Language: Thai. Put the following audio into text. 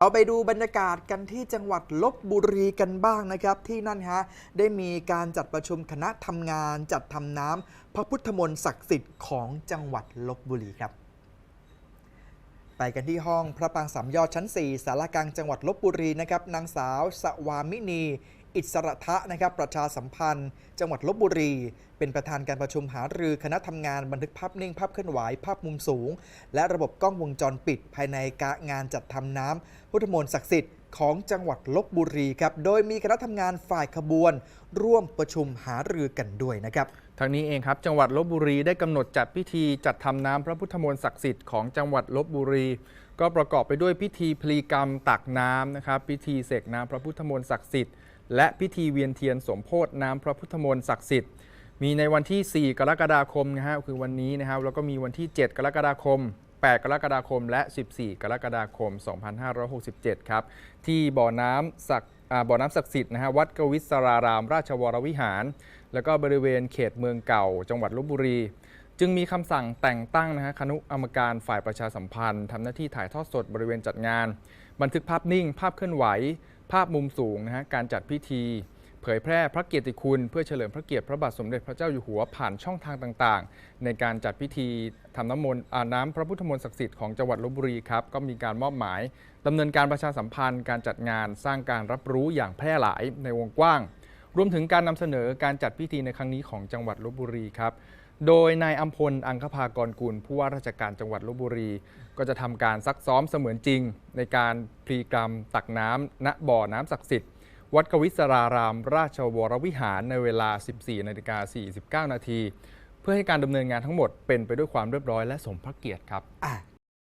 เอาไปดูบรรยากาศกันที่จังหวัดลบบุรีกันบ้างนะครับ ที่นั่นฮะได้มีการจัดประชุมคณะทำงานจัดทำน้ำพระพุทธมนต์ศักดิ์สิทธิ์ของจังหวัดลบบุรีครับ ไปกันที่ห้องพระปางสามยอดชั้น 4 สารกลางจังหวัดลบบุรีนะครับนางสาวสวามินี อิสระทะนะครับประชาสัมพันธ์ จังหวัดลบบุรี เป็นประธานการประชุมหารือคณะทำงานบันทึกภาพนิ่งภาพเคลื่อนไหวภาพมุมสูง และระบบกล้องวงจรปิด ภายในการงานจัดทำน้ำพุทธมนต์ศักดิ์สิทธิ์ของจังหวัดลบบุรีครับ โดยมีคณะทำงานฝ่ายขบวน ร่วมประชุมหารือกันด้วยนะครับ ทางนี้เองครับ จังหวัดลบบุรีได้กำหนดจัดพิธีจัดทำน้ำพระพุทธมนต์ศักดิ์สิทธิ์ของจังหวัดลบบุรี ก็ประกอบไปด้วยพิธีพลีกรรมตักน้ำนะครับพิธีเสกน้ำพระพุทธมนต์ศักดิ์สิทธิ์และพิธีเวียนเทียนสมโพธน้ำพระพุทธมนต์ศักดิ์สิทธิ์มีในวันที่ 4 กรกฎาคมนะฮะคือวันนี้นะครับแล้วก็มีวันที่ 7 กรกฎาคม 8 กรกฎาคม และ 14 กรกฎาคม 2567 ครับ ที่บ่อน้ำศักดิ์บ่อน้ำศักดิ์สิทธิ์นะฮะวัดกวิศราราม ราชวรวิหาร แล้วก็บริเวณเขตเมืองเก่า จังหวัดลบบุรี จึงมีคำสั่งแต่งตั้งนะฮะคณะกรรมการฝ่ายประชาสัมพันธ์ทำหน้าที่ถ่ายทอดสดบริเวณจัดงาน บันทึกภาพนิ่ง ภาพเคลื่อนไหว ภาพมุมสูงนะฮะการจัดพิธี เผยแพร่พระเกียรติคุณ เพื่อเฉลิมพระเกียรติพระบาทสมเด็จพระเจ้าอยู่หัวผ่านช่องทางต่างๆ ในการจัดพิธีทำน้ำมนต์อาน้ำพระพุทธมนต์ศักดิ์สิทธิ์ของจังหวัดลบบุรีครับก็มีการมอบหมายดำเนินการประชาสัมพันธ์ การจัดงานสร้างการรับรู้อย่างแพร่หลายในวงกว้าง รวมถึงการนำเสนอการจัดพิธีในครั้งนี้ของจังหวัดลบบุรีครับ โดยนายอัมพล อังคภากรกุลผู้ว่าราชการจังหวัดลบบุรี ก็จะทำการซักซ้อมเสมือนจริง ในการพลีกรรมตักน้ำณบ่อน้ำศักดิ์สิทธิ์ วัดกวิศราราม ราชวรวิหารในเวลา 14นาฬิกา49 นาที เพื่อให้การดำเนินงานทั้งหมดเป็นไปด้วยความเรียบร้อยและสมพระเกียรติครับ